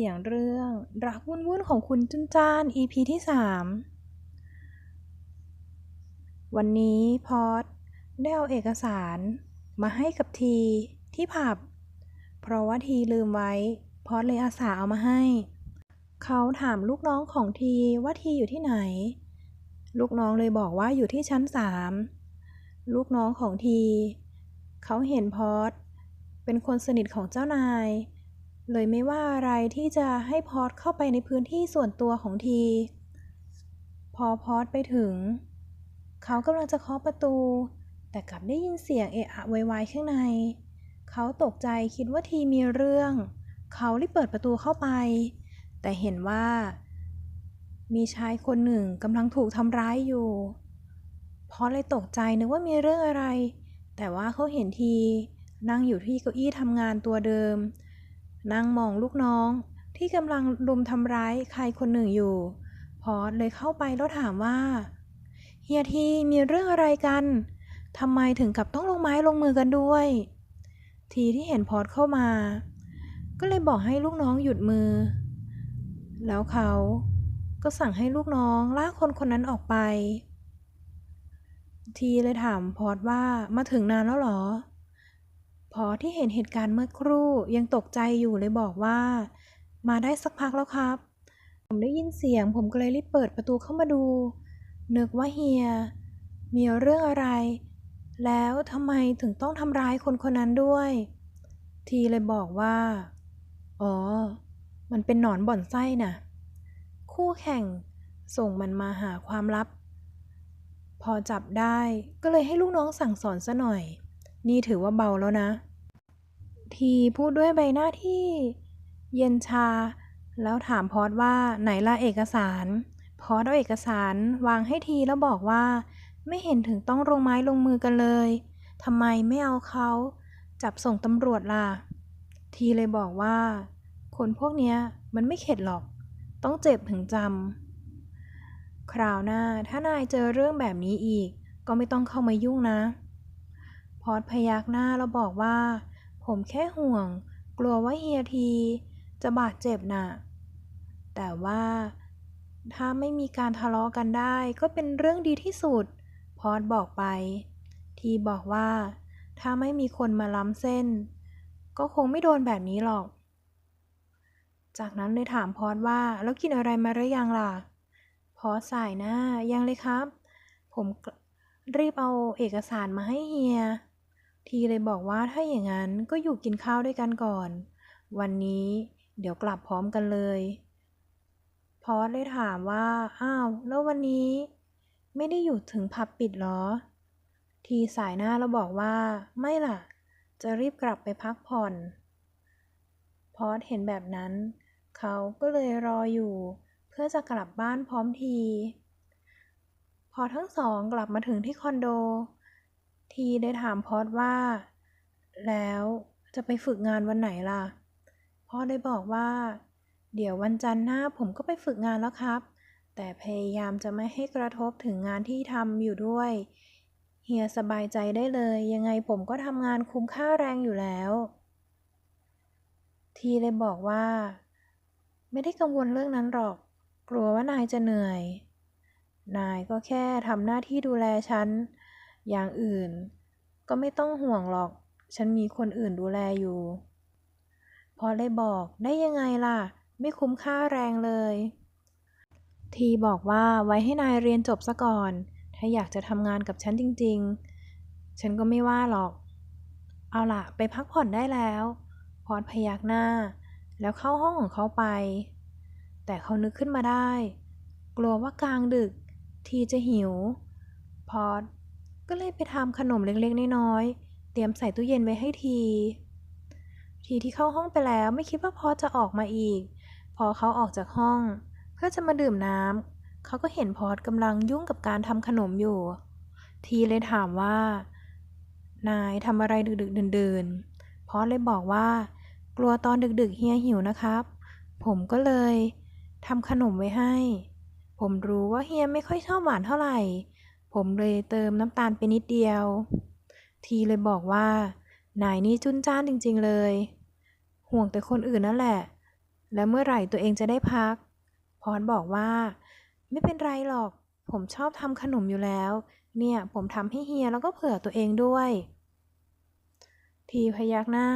สียงเรื่อง รักวุ่นวุ่นๆของคุณจุนจาน EP ที่สามวันนี้พอดได้เอาเอกสารมาให้กับทีที่ผับ เพราะว่าทีลืมไว้ พอดเลยอาสาเอามาให้ เขาถามลูกน้องของทีว่าทีอยู่ที่ไหน ลูกน้องเลยบอกว่าอยู่ที่ชั้นสามลูกน้องของที เขาเห็นพอดเป็นคนสนิทของเจ้านาย เลยไม่ว่าอะไรที่จะให้พอดเข้าไปในพื้นที่ส่วนตัวของที พอพอดไปถึง เขากำลังจะเคาะประตู แต่กลับได้ยินเสียงเอะอะโวยวายข้างใน เขาตกใจคิดว่าทีมีเรื่อง เขารีบเปิดประตูเข้าไป แต่เห็นว่า มีชายคนหนึ่งกำลังถูกทำร้ายอยู่ พอเลยตกใจนึกว่ามีเรื่องอะไร แต่ว่าเขาเห็นทีนั่งอยู่ที่เก้าอี้ทำงานตัวเดิม นั่งมองลูกน้อง ที่กำลังรุมทำร้ายใครคนหนึ่งอยู่ พอสเลยเข้าไปแล้วถามว่า เฮียทีมีเรื่องอะไรกันทำไมถึงกับต้องลงไม้ลงมือกันด้วย ทีที่เห็นพอสเข้ามา ก็เลยบอกให้ลูกน้องหยุดมือ แล้วเขาก็สั่งให้ลูกน้องลากคนคนนั้นออกไป ทีเลยถามพอสว่ามาถึงนานแล้วหรอ พอที่เห็นเหตุการณ์เมื่อครู่ยังตกใจอยู่เลยบอกว่า มาได้สักพักแล้วครับ ผมได้ยินเสียงผมก็เลยรีบเปิดประตูเข้ามาดู นึกว่าเฮีย มีเรื่องอะไร แล้วทำไมถึงต้องทำร้ายคนคนนั้นด้วย ทีเลยบอกว่า อ๋อ มันเป็นหนอนบ่อนไส้น่ะ คู่แข่งส่งมันมาหาความลับ พอจับได้ก็เลยให้ลูกน้องสั่งสอนซะหน่อย นี่ถือว่าเบาแล้วนะ ทีพูดด้วยใบหน้าที่เย็นชา แล้วถามพอดว่าไหนล่ะเอกสาร พอดเอาเอกสารวางให้ทีแล้วบอกว่า ไม่เห็นถึงต้องลงไม้ลงมือกันเลยทำไมไม่เอาเขาจับส่งตำรวจล่ะ ทีเลยบอกว่า คนพวกเนี้ยมันไม่เข็ดหรอก ต้องเจ็บถึงจำคราวหน้าถ้านายเจอเรื่องแบบนี้อีก ก็ไม่ต้องเข้ามายุ่งนะ พอดพยักหน้าแล้วบอกว่า ผมแค่ห่วง กลัวว่าเฮียที จะบาดเจ็บน่ะ แต่ว่าถ้าไม่มีการทะเลาะกันได้ก็เป็นเรื่องดีที่สุด พอดบอกไป ทีบอกว่า ถ้าไม่มีคนมาล้ำเส้น ก็คงไม่โดนแบบนี้หรอก จากนั้นเลยถามพอดว่าแล้วกินอะไรมาหรือยังล่ะ พอสายหน้ายังเลยครับ ผมรีบเอาเอกสารมาให้เฮีย ทีเลยบอกว่าถ้าอย่างนั้นก็อยู่กินข้าวด้วยกันก่อน วันนี้เดี๋ยวกลับพร้อมกันเลย พอสเลยถามว่า อ้าว แล้ววันนี้ ไม่ได้อยู่ถึงผับปิดเหรอ ทีสายหน้าแล้วบอกว่า ไม่ล่ะ จะรีบกลับไปพักผ่อน พอสเห็นแบบนั้น เขาก็เลยรออยู่ เพื่อจะกลับบ้านพร้อมที พอทั้งสองกลับมาถึงที่คอนโด ทีได้ถามพอดว่า แล้วจะไปฝึกงานวันไหนล่ะ พ่อได้บอกว่า เดี๋ยววันจันทร์หน้าผมก็ไปฝึกงานแล้วครับ แต่พยายามจะไม่ให้กระทบถึงงานที่ทำอยู่ด้วย เฮียสบายใจได้เลย ยังไงผมก็ทำงานคุ้มค่าแรงอยู่แล้ว ทีเลยบอกว่า ไม่ได้กังวลเรื่องนั้นหรอก กลัวว่านายจะเหนื่อย นายก็แค่ทำหน้าที่ดูแลฉัน อย่างอื่น ก็ไม่ต้องห่วงหรอก ฉันมีคนอื่นดูแลอยู่พอเลยบอกได้ยังไงล่ะ ไม่คุ้มค่าแรงเลย ทีบอกว่าไว้ให้นายเรียนจบซะก่อน ถ้าอยากจะทำงานกับฉันจริง ๆ ฉันก็ไม่ว่าหรอก เอาล่ะ ไปพักผ่อนได้แล้ว พอดพยักหน้า แล้วเข้าห้องของเขาไป แต่เขานึกขึ้นมาได้ กลัวว่ากลางดึก ทีจะหิว พอด ก็เลยไปทำขนมเล็กๆน้อยๆเตรียมใส่ตู้เย็นไว้ให้ที ทีที่เข้าห้องไปแล้วไม่คิดว่าพอจะออกมาอีก พอเขาออกจากห้อง เพื่อจะมาดื่มน้ำเขาก็เห็นพอดกำลังยุ่งกับการทำขนมอยู่ ทีเลยถามว่า นายทำอะไรดึกๆเดื่นๆพอดเลยบอกว่า กลัวตอนดึกๆเฮียหิวนะครับ ผมก็เลยทำขนมไว้ให้ ผมรู้ว่าเฮียไม่ค่อยชอบหวานเท่าไหร่ ผมเลยเติมน้ำตาลไปนิดเดียว ทีเลยบอกว่า นายนี่จุนจ้านจริง ๆ เลย ห่วงแต่คนอื่นนั่นแหละ แล้วเมื่อไหร่ตัวเองจะได้พักพอดบอกว่า ไม่เป็นไรหรอก ผมชอบทำขนมอยู่แล้ว เนี่ยผมทำให้เฮียแล้วก็เผื่อตัวเองด้วย ทีพยักหน้า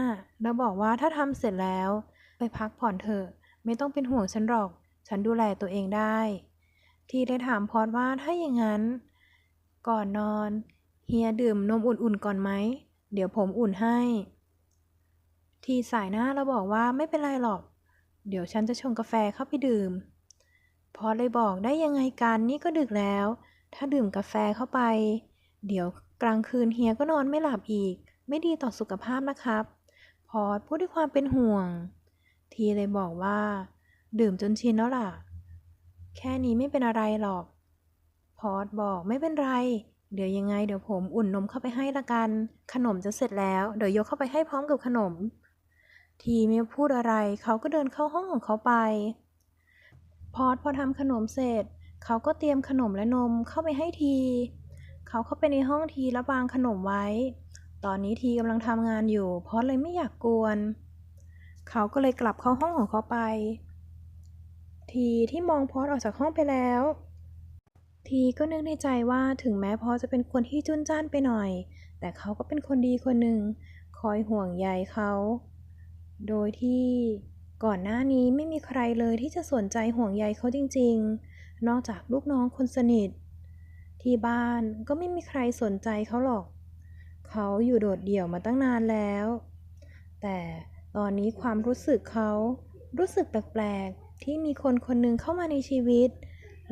แล้วบอกว่าถ้าทำเสร็จแล้ว ไปพักผ่อนเถอะ ไม่ต้องเป็นห่วงฉันหรอก ฉันดูแลตัวเองได้ ทีได้ถามพอดว่าถ้าอย่างนั้น ก่อนนอน เฮียดื่มนมอุ่นๆก่อนไหม เดี๋ยวผมอุ่นให้ ทีสายหน้าแล้วบอกว่าไม่เป็นไรหรอก เดี๋ยวฉันจะชงกาแฟเข้าไปดื่ม พอเลยบอกได้ยังไงกันนี่ก็ดึกแล้ว ถ้าดื่มกาแฟเข้าไป เดี๋ยวกลางคืนเฮียก็นอนไม่หลับอีก ไม่ดีต่อสุขภาพนะครับ พอพูดด้วยความเป็นห่วง ทีเลยบอกว่า ดื่มจนชินแล้วล่ะ แค่นี้ไม่เป็นอะไรหรอก พอดบอกไม่เป็นไร เดี๋ยวยังไงเดี๋ยวผมอุ่นนมเข้าไปให้ละกัน ขนมจะเสร็จแล้ว เดี๋ยวยกเข้าไปให้พร้อมกับขนม ทีไม่พูดอะไร เขาก็เดินเข้าห้องของเขาไป พอดพอทำขนมเสร็จ เขาก็เตรียมขนมและนมเข้าไปให้ที เขาเข้าไปในห้องทีแล้ววางขนมไว้ ตอนนี้ทีกำลังทำงานอยู่ พอดเลยไม่อยากกวน เขาก็เลยกลับเข้าห้องของเขาไป ทีที่มองพอดออกจากห้องไปแล้ว ทีก็นึกในใจว่าถึงแม้พอจะเป็นคนที่จุนจ้านไปหน่อย แต่เขาก็เป็นคนดีคนหนึ่งคอยห่วงใยเขา โดยที่ก่อนหน้านี้ไม่มีใครเลยที่จะสนใจห่วงใยเขาจริง ๆ นอกจากลูกน้องคนสนิท ที่บ้านก็ไม่มีใครสนใจเขาหรอก เขาอยู่โดดเดี่ยวมาตั้งนานแล้ว แต่ตอนนี้ความรู้สึกเขารู้สึกแปลกๆที่มีคนคนหนึ่งเข้ามาในชีวิต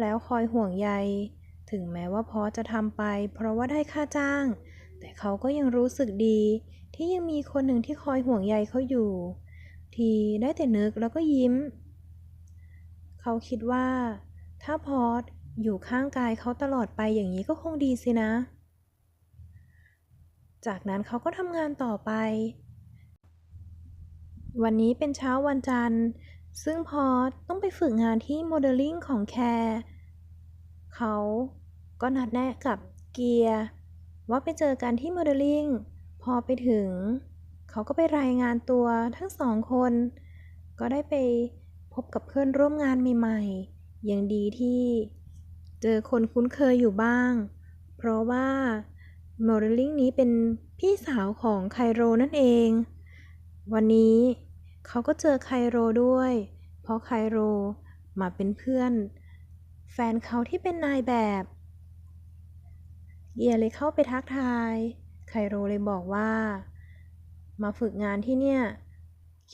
แล้วคอยห่วงใย ถึงแม้ว่าพอจะทำไป เพราะว่าได้ค่าจ้าง แต่เขาก็ยังรู้สึกดี ที่ยังมีคนหนึ่งที่คอยห่วงใยเขาอยู่ ทีได้แต่นึกแล้วก็ยิ้ม เขาคิดว่า ถ้าพอดอยู่ข้างกายเขาตลอดไปอย่างนี้ก็คงดีสินะ จากนั้นเขาก็ทำงานต่อไป วันนี้เป็นเช้าวันจันทร์ ซึ่งพอต้องไปฝึกงานที่โมเดลลิ่งของแคร์เขาก็นัดแนะกับเกียร์ว่าไปเจอกันที่โมเดลลิ่งพอไปถึง เขาก็ไปรายงานตัวทั้งสองคน ก็ได้ไปพบกับเพื่อนร่วมงานใหม่ๆยังดีที่เจอคนคุ้นเคยอยู่บ้าง เพราะว่าโมเดลลิ่งนี้เป็นพี่สาวของไคโรนั่นเอง วันนี้ เขาก็เจอไคโรด้วย เพราะไคโรมาเป็นเพื่อน แฟนเขาที่เป็นนายแบบเกียร์เลยเข้าไปทักทาย ไคโรเลยบอกว่า มาฝึกงานที่เนี่ย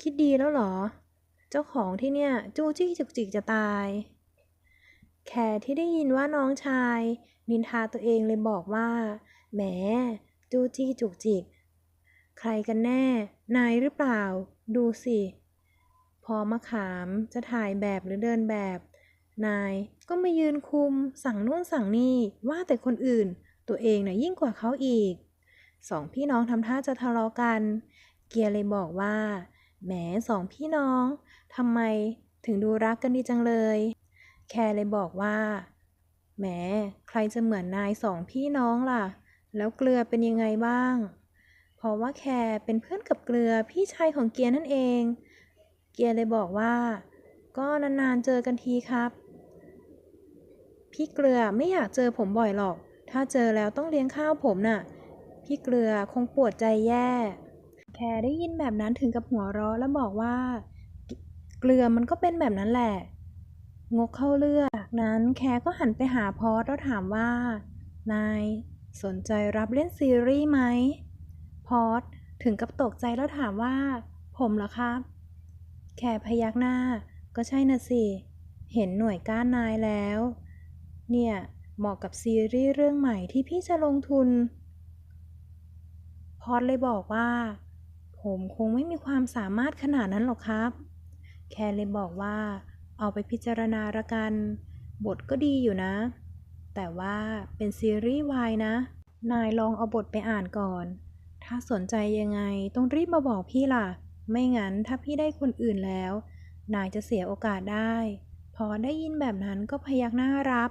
คิดดีแล้วเหรอ เจ้าของที่เนี่ย จู้จี้จุกจิกจะตาย แคร์ที่ได้ยินว่าน้องชาย นินทาตัวเองเลยบอกว่า แหม จู้จี้จุกจิก ใครกันแน่ นายหรือเปล่า ดูสิ พอมะขามจะถ่ายแบบหรือเดินแบบ นายก็มายืนคุม สั่งนู่นสั่งนี่ว่าแต่คนอื่น ตัวเองน่ะยิ่งกว่าเขาอีก สองพี่น้องทำท่าจะทะเลาะกัน เกียร์เลยบอกว่า แหมสองพี่น้องทำไมถึงดูรักกันดีจังเลย แคร์เลยบอกว่า แหม ใครจะเหมือนนายสองพี่น้องล่ะ แล้วเกลือเป็นยังไงบ้าง เพราะว่าแคร์เป็นเพื่อนกับเกลือพี่ชายของเกียร์นั่นเอง เกียร์เลยบอกว่า ก็นานๆเจอกันทีครับ พี่เกลือไม่อยากเจอผมบ่อยหรอก ถ้าเจอแล้วต้องเลี้ยงข้าวผมน่ะ พี่เกลือคงปวดใจแย่ แคร์ได้ยินแบบนั้นถึงกับหัวเราะแล้วบอกว่า เกลือมันก็เป็นแบบนั้นแหละ งกเข้าเลือกจากนั้นแคร์ก็หันไปหาพอสแล้วถามว่า นายสนใจรับเล่นซีรีส์ไหม พอสถึงกับตกใจแล้วถามว่า ผมเหรอครับ แคร์พยักหน้า ก็ใช่น่ะสิ เห็นหน่วยก้านนายแล้ว เนี่ย เหมาะกับซีรีส์เรื่องใหม่ที่พี่จะลงทุน พอสเลยบอกว่า ผมคงไม่มีความสามารถขนาดนั้นหรอกครับ แคร์เลยบอกว่า เอาไปพิจารณาละกัน บทก็ดีอยู่นะ แต่ว่าเป็นซีรีส์วายนะ นายลองเอาบทไปอ่านก่อน ถ้าสนใจยังไงต้องรีบมาบอกพี่ล่ะ ไม่งั้นถ้าพี่ได้คนอื่นแล้ว นายจะเสียโอกาสได้ พอได้ยินแบบนั้นก็พยักหน้ารับ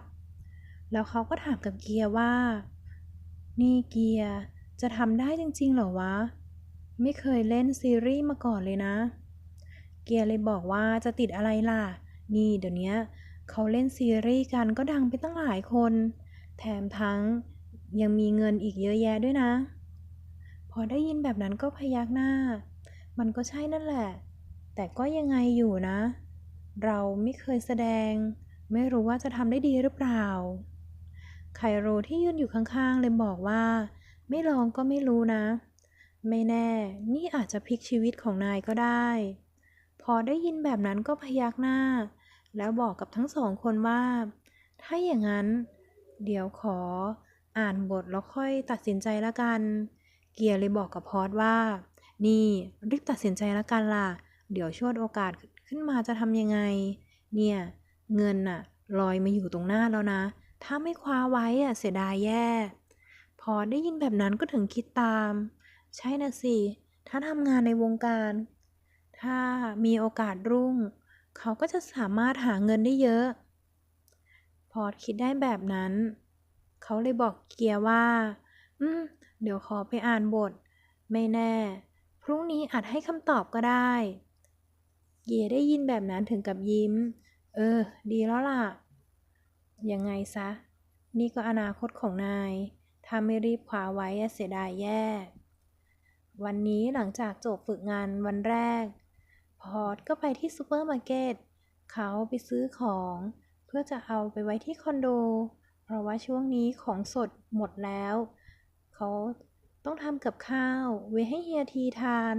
แล้วเขาก็ถามกับเกียร์ว่า นี่เกียร์จะทำได้จริงๆเหรอวะ ไม่เคยเล่นซีรีส์มาก่อนเลยนะ เกียร์เลยบอกว่าจะติดอะไรล่ะ นี่เดี๋ยวนี้เขาเล่นซีรีส์กันก็ดังไปตั้งหลายคน แถมทั้งยังมีเงินอีกเยอะแยะด้วยนะ อได้ยินแบบนั้นก็พยักหน้า มันก็ใช่นั่นแหละ แต่ก็ยังไงอยู่นะ เราไม่เคยแสดง ไม่รู้ว่าจะทำได้ดีหรือเปล่า ไคโรที่ยืนอยู่ข้างๆ เลยบอกว่า ไม่ลองก็ไม่รู้นะ ไม่แน่ นี่อาจจะพลิกชีวิตของนายก็ได้ พอได้ยินแบบนั้นก็พยักหน้า แล้วบอกกับทั้งสองคนว่า ถ้าอย่างนั้น เดี๋ยวขออ่านบทแล้วค่อยตัดสินใจละกัน เกียร์เลยบอกกับพอดว่า นี่รีบตัดสินใจละกันล่ะ เดี๋ยวชวดโอกาสขึ้นมาจะทำยังไง เนี่ย เงินน่ะลอยมาอยู่ตรงหน้าแล้วนะ ถ้าไม่คว้าไว้อะเสียดายแย่ พอได้ยินแบบนั้นก็ถึงคิดตาม ใช่นะสิ ถ้าทำงานในวงการ ถ้ามีโอกาสรุ่ง เขาก็จะสามารถหาเงินได้เยอะ พอคิดได้แบบนั้น เขาเลยบอกเกียร์ว่า อืม เดี๋ยวขอไปอ่านบท ไม่แน่ พรุ่งนี้อาจให้คำตอบก็ได้ เยร์ได้ยินแบบนั้นถึงกับยิ้ม เออ ดีแล้วล่ะ ยังไงซะ นี่ก็อนาคตของนาย ถ้าไม่รีบคว้าไว้เสียดายแย่ วันนี้หลังจากจบฝึกงานวันแรก พอร์ตก็ไปที่ซูเปอร์มาร์เก็ต เขาไปซื้อของ เพื่อจะเอาไปไว้ที่คอนโด เพราะว่าช่วงนี้ของสดหมดแล้ว เขาต้องทำกับข้าวไว้ให้เฮียทีทาน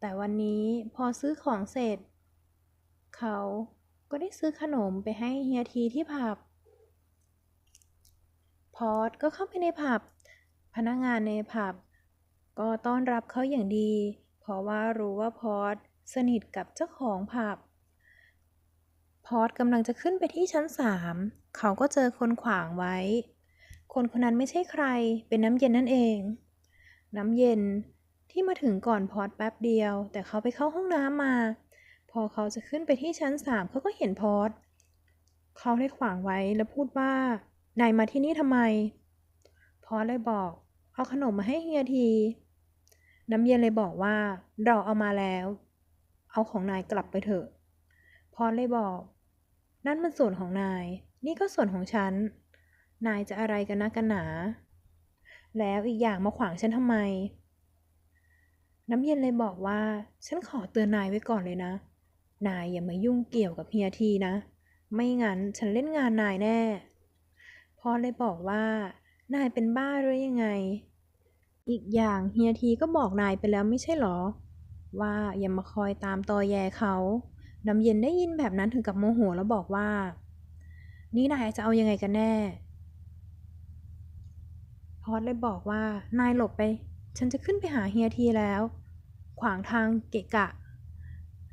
แต่วันนี้พอซื้อของเสร็จ เขาก็ได้ซื้อขนมไปให้เฮียทีที่ผับ พอร์ตก็เข้าไปในผับ พนักงานในผับ ก็ต้อนรับเขาอย่างดี เพราะว่ารู้ว่าพอร์ตสนิทกับเจ้าของผับ พอร์ตกำลังจะขึ้นไปที่ชั้นสามเขาก็เจอคนขวางไว้ คนคนนั้นไม่ใช่ใคร เป็นน้ำเย็นนั่นเอง น้ำเย็นที่มาถึงก่อนพอร์ตแป๊บเดียว แต่เขาไปเข้าห้องน้ำมา พอเขาจะขึ้นไปที่ชั้นสามเขาก็เห็นพอร์ตเขาได้ขวางไว้แล้วพูดว่านายมาที่นี่ทำไม พอร์ตเลยบอก เอาขนมมาให้เฮียที น้ำเย็นเลยบอกว่า เราเอามาแล้ว เอาของนายกลับไปเถอะ พอร์ตเลยบอก นั่นมันส่วนของนาย นี่ก็ส่วนของฉัน นายจะอะไรกันนะกันหนา แล้วอีกอย่างมาขวางฉันทำไม น้ำเย็นเลยบอกว่า ฉันขอเตือนนายไว้ก่อนเลยนะ นายอย่ามายุ่งเกี่ยวกับเฮียทีนะ ไม่งั้นฉันเล่นงานนายแน่พอเลยบอกว่า นายเป็นบ้าหรือยังไง อีกอย่างเฮียทีก็บอกนายไปแล้วไม่ใช่หรอ ว่าอย่ามาคอยตามตอแยเขาน้ำเย็นได้ยินแบบนั้นถึงกับโมโหแล้วบอกว่า นี่นายจะเอายังไงกันแน่ พอสเลยบอกว่านายหลบไป ฉันจะขึ้นไปหาเฮียทีแล้ว ขวางทางเกะกะ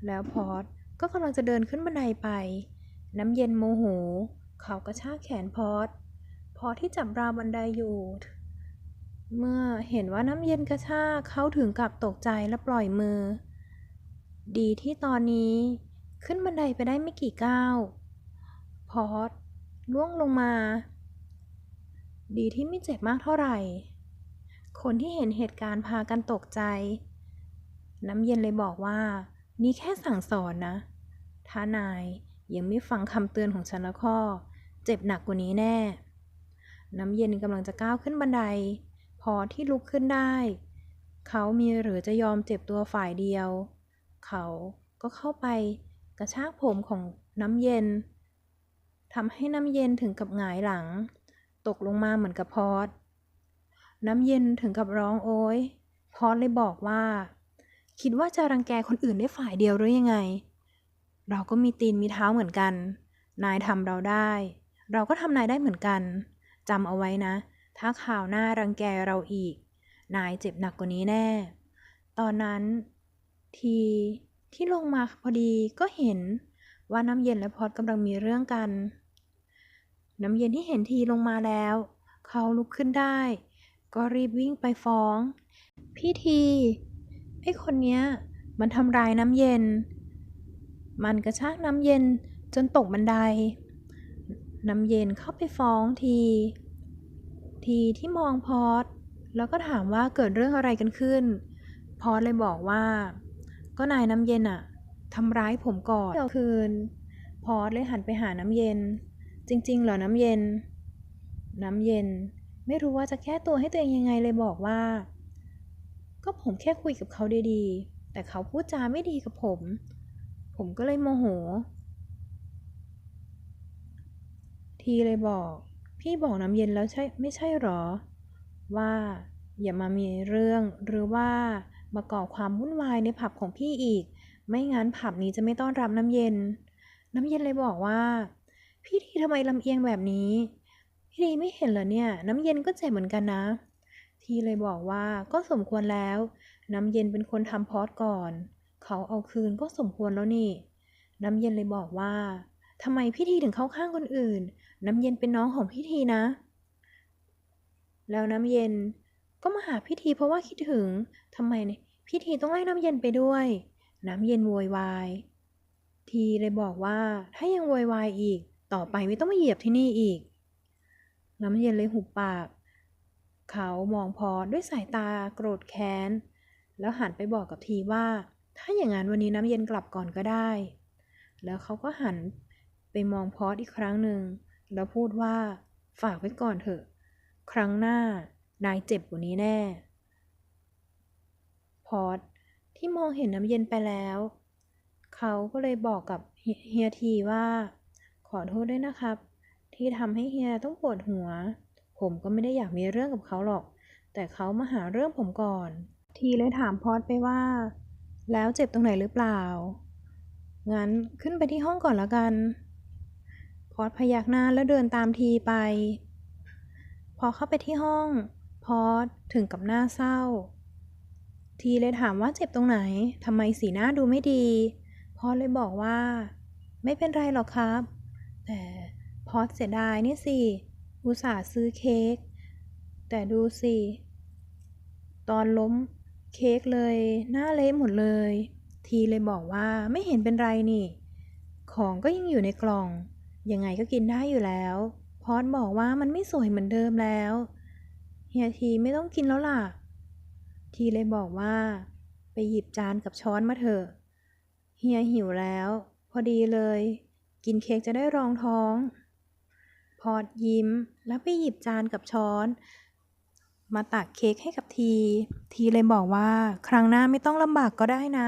แล้วพอสก็กำลังจะเดินขึ้นบันไดไป น้ำเย็นโมโห เขากระชากแขนพอสพอสที่จับราวบันไดอยู่ เมื่อเห็นว่าน้ำเย็นกระชากเขาถึงกับตกใจและปล่อยมือ ดีที่ตอนนี้ขึ้นบันไดไปได้ไม่กี่ก้าว พอสล่วงลงมา ดีที่ไม่เจ็บมากเท่าไหร่ คนที่เห็นเหตุการณ์พากันตกใจ น้ำเย็นเลยบอกว่า นี่แค่สั่งสอนนะ ถ้านายยังไม่ฟังคำเตือนของฉันแล้วก็เจ็บหนักกว่านี้แน่ น้ำเย็นกำลังจะก้าวขึ้นบันได พอที่ลุกขึ้นได้ เขามีหรือจะยอมเจ็บตัวฝ่ายเดียว เขาก็เข้าไปกระชากผมของน้ำเย็นทำให้น้ำเย็นถึงกับหงายหลัง ตกลงมาเหมือนกับพอดน้ำเย็นถึงกับร้องโอยพอดเลยบอกว่า คิดว่าจะรังแกคนอื่นได้ฝ่ายเดียวหรือยังไง เราก็มีตีนมีเท้าเหมือนกัน นายทำเราได้ เราก็ทำนายได้เหมือนกันจำเอาไว้นะ ถ้าข่าวหน้ารังแกเราอีก นายเจ็บหนักกว่านี้แน่ ตอนนั้น ทีที่ลงมาพอดีก็เห็นว่าน้ำเย็นและพอดกำลังมีเรื่องกัน น้ำเย็นที่เห็นทีลงมาแล้ว เขาลุกขึ้นได้ ก็รีบวิ่งไปฟ้อง พี่ทีไอ้คนเนี้ย มันทำร้ายน้ำเย็น มันกระชากน้ำเย็นจนตกบันได น้ำเย็นเข้าไปฟ้องที ทีที่มองพอดแล้วก็ถามว่าเกิดเรื่องอะไรกันขึ้น พอดเลยบอกว่า ก็นายน้ำเย็นอะทำร้ายผมก่อนเที่ยวคืน พอสเลยหันไปหาน้ำเย็น จริงๆเหรอน้ำเย็น น้ำเย็น ไม่รู้ว่าจะแก้ตัวให้ตัวเองยังไงเลยบอกว่า ก็ผมแค่คุยกับเขาดีๆ แต่เขาพูดจาไม่ดีกับผม ผมก็เลยโมโห ทีเลยบอก พี่บอกน้ำเย็นแล้วใช่ไม่ใช่หรอ ว่าอย่ามามีเรื่องหรือว่ามาก่อความวุ่นวายในผับของพี่อีก ไม่งั้นผับนี้จะไม่ต้อนรับน้ำเย็น น้ำเย็นเลยบอกว่า พี่ทีทำไมลำเอียงแบบนี้ พี่ทีไม่เห็นเหรอเนี่ย น้ำเย็นก็เจ็บเหมือนกันนะ ทีเลยบอกว่าก็สมควรแล้ว น้ำเย็นเป็นคนทำพอดก่อน เขาเอาคืนก็สมควรแล้วนี่ น้ำเย็นเลยบอกว่าทำไมพี่ทีถึงเข้าข้างคนอื่น น้ำเย็นเป็นน้องของพี่ทีนะ แล้วน้ำเย็นก็มาหาพี่ทีเพราะว่าคิดถึงทำไมพี่ทีต้องไล่น้ำเย็นไปด้วย น้ำเย็นโวยวาย ทีเลยบอกว่าถ้ายังโวยวายอีก ต่อไปไม่ต้องมาเหยียบที่นี่อีก น้ำเย็นเลยหุบปาก เขามองพอด้วยสายตาโกรธแค้น แล้วหันไปบอกกับทีว่า ถ้าอย่างนั้นวันนี้น้ำเย็นกลับก่อนก็ได้ แล้วเขาก็หันไปมองพออีกครั้งหนึ่ง แล้วพูดว่า ฝากไว้ก่อนเถอะ ครั้งหน้านายเจ็บกว่านี้แน่ พอสที่มองเห็นน้ำเย็นไปแล้ว เขาก็เลยบอกกับเฮียทีว่า ขอโทษด้วยนะครับ ที่ทำให้เฮียต้องปวดหัว ผมก็ไม่ได้อยากมีเรื่องกับเขาหรอก แต่เขามาหาเรื่องผมก่อน ทีเลยถามพอสไปว่า แล้วเจ็บตรงไหนหรือเปล่า งั้นขึ้นไปที่ห้องก่อนละกัน พอสพยักหน้าแล้วเดินตามทีไป พอเข้าไปที่ห้อง พอสถึงกับหน้าเศร้า ทีเลยถามว่าเจ็บตรงไหนทำไมสีหน้าดูไม่ดี พอสเลยบอกว่า ไม่เป็นไรหรอกครับ แต่พอสเสียดายนี่สิ อุตส่าห์ซื้อเค้ก แต่ดูสิ ตอนล้มเค้กเลย หน้าเละหมดเลย ทีเลยบอกว่าไม่เห็นเป็นไรนี่ ของก็ยังอยู่ในกล่อง ยังไงก็กินได้อยู่แล้ว พอสบอกว่ามันไม่สวยเหมือนเดิมแล้ว เฮียทีไม่ต้องกินแล้วล่ะ ทีเลยบอกว่า ไปหยิบจานกับช้อนมาเถอะ เฮียหิวแล้ว พอดีเลย กินเค้กจะได้รองท้อง พอดยิ้มแล้วไปหยิบจานกับช้อน มาตักเค้กให้กับที ทีเลยบอกว่า ครั้งหน้าไม่ต้องลำบากก็ได้นะ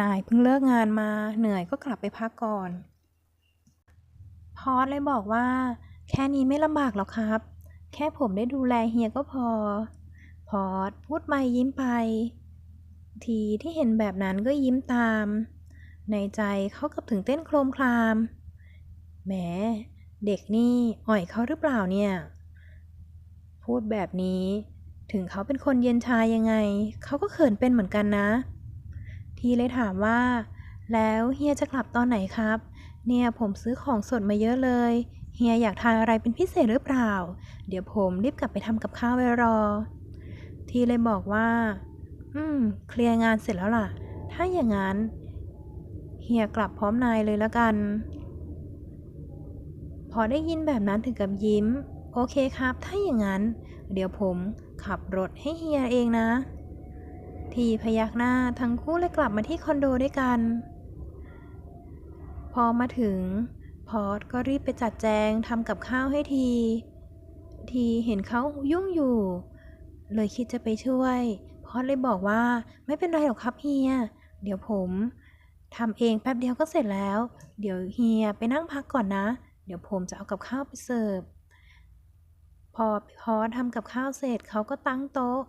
นายเพิ่งเลิกงานมาเหนื่อยก็กลับไปพักก่อน พอดเลยบอกว่า แค่นี้ไม่ลำบากหรอกครับ แค่ผมได้ดูแลเฮียก็พอ พอดพูดไปยิ้มไป ทีที่เห็นแบบนั้นก็ยิ้มตาม ในใจเขากับถึงเต้นโครมคราม แหม เด็กนี่อ่อยเขาหรือเปล่าเนี่ย พูดแบบนี้ถึงเขาเป็นคนเย็นชายังไง เขาก็เขินเป็นเหมือนกันนะ ทีเลยถามว่า แล้วเฮียจะกลับตอนไหนครับ เนี่ยผมซื้อของสดมาเยอะเลย เฮียอยากทานอะไรเป็นพิเศษหรือเปล่า เดี๋ยวผมรีบกลับไปทำกับข้าวไว้รอ ทีเลยบอกว่า อืม เคลียร์งานเสร็จแล้วล่ะ ถ้าอย่างนั้น เฮียกลับพร้อมนายเลยละกัน พอได้ยินแบบนั้นถึงกับยิ้ม โอเคครับ ถ้าอย่างนั้น เดี๋ยวผมขับรถให้เฮียเองนะ ทีพยักหน้าทั้งคู่เลยกลับมาที่คอนโดด้วยกัน พอมาถึง พอดก็รีบไปจัดแจงทำกับข้าวให้ที ทีเห็นเขายุ่งอยู่ เลยคิดจะไปช่วย พอดเลยบอกว่าไม่เป็นไรหรอกครับเฮีย เดี๋ยวผม ทำเองแป๊บเดียวก็เสร็จแล้ว เดี๋ยวเฮียไปนั่งพักก่อนนะ เดี๋ยวผมจะเอากับข้าวไปเสิร์ฟ พอพอทำกับข้าวเสร็จเขาก็ตั้งโต๊ะ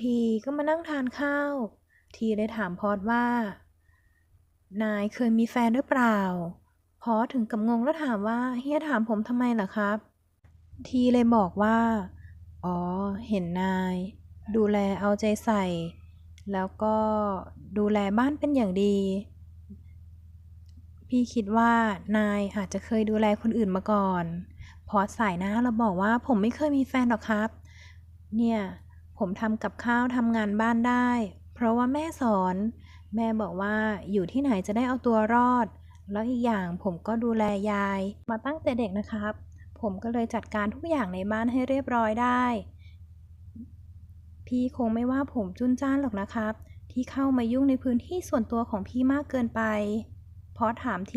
ทีก็มานั่งทานข้าว ทีได้ถามพอดว่า นายเคยมีแฟนหรือเปล่า พอถึงกับงงแล้วถามว่าเฮียถามผมทำไมล่ะครับ ทีเลยบอกว่า อ๋อ เห็นนาย ดูแลเอาใจใส่ แล้วก็ดูแลบ้านเป็นอย่างดี พี่คิดว่านายอาจจะเคยดูแลคนอื่นมาก่อน พอสายหน้าเราบอกว่าผมไม่เคยมีแฟนหรอกครับ เนี่ยผมทำกับข้าวทำงานบ้านได้ เพราะว่าแม่สอน แม่บอกว่าอยู่ที่ไหนจะได้เอาตัวรอด แล้วอีกอย่างผมก็ดูแลยาย มาตั้งแต่เด็กนะครับ ผมก็เลยจัดการทุกอย่างในบ้านให้เรียบร้อยได้ พี่คงไม่ว่าผมจุนจ้านหรอกนะครับ ที่เข้ามายุ่งในพื้นที่ส่วนตัวของพี่มากเกินไปพอสถามที